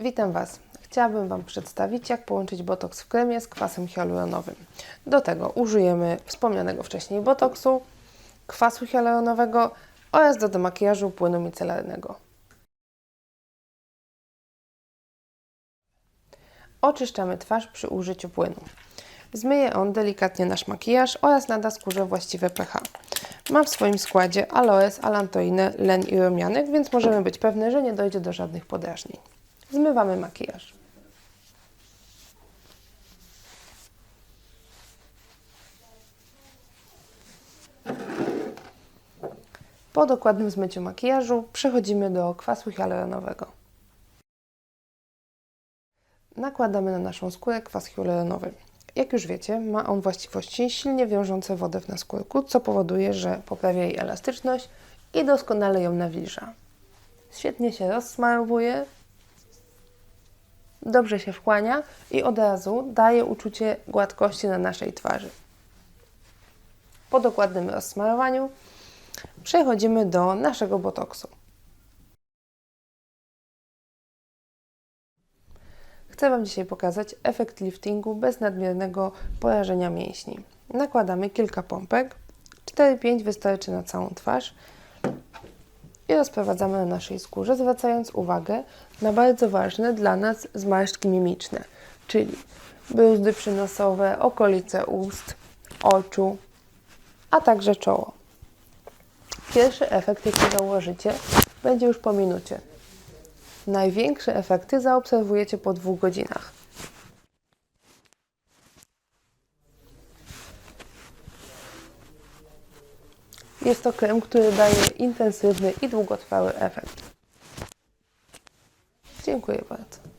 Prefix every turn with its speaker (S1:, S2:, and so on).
S1: Witam Was. Chciałabym Wam przedstawić, jak połączyć botoks w kremie z kwasem hialuronowym. Do tego użyjemy wspomnianego wcześniej botoksu, kwasu hialuronowego oraz do demakijażu płynu micelarnego. Oczyszczamy twarz przy użyciu płynu. Zmyje on delikatnie nasz makijaż oraz nada skórze właściwe pH. Mam w swoim składzie aloes, alantoinę, len i rumianek, więc możemy być pewne, że nie dojdzie do żadnych podrażnień. Zmywamy makijaż. Po dokładnym zmyciu makijażu przechodzimy do kwasu hialuronowego. Nakładamy na naszą skórę kwas hialuronowy. Jak już wiecie, ma on właściwości silnie wiążące wodę w naskórku, co powoduje, że poprawia jej elastyczność i doskonale ją nawilża. Świetnie się rozsmarowuje, dobrze się wchłania i od razu daje uczucie gładkości na naszej twarzy. Po dokładnym rozsmarowaniu przechodzimy do naszego botoksu. Chcę Wam dzisiaj pokazać efekt liftingu bez nadmiernego porażenia mięśni. Nakładamy kilka pompek, 4-5 wystarczy na całą twarz i rozprowadzamy na naszej skórze, zwracając uwagę na bardzo ważne dla nas zmarszczki mimiczne, czyli bruzdy przynosowe, okolice ust, oczu, a także czoło. Pierwszy efekt, jaki założycie, będzie już po minucie. Największe efekty zaobserwujecie po dwóch godzinach. Jest to krem, który daje intensywny i długotrwały efekt. Dziękuję bardzo.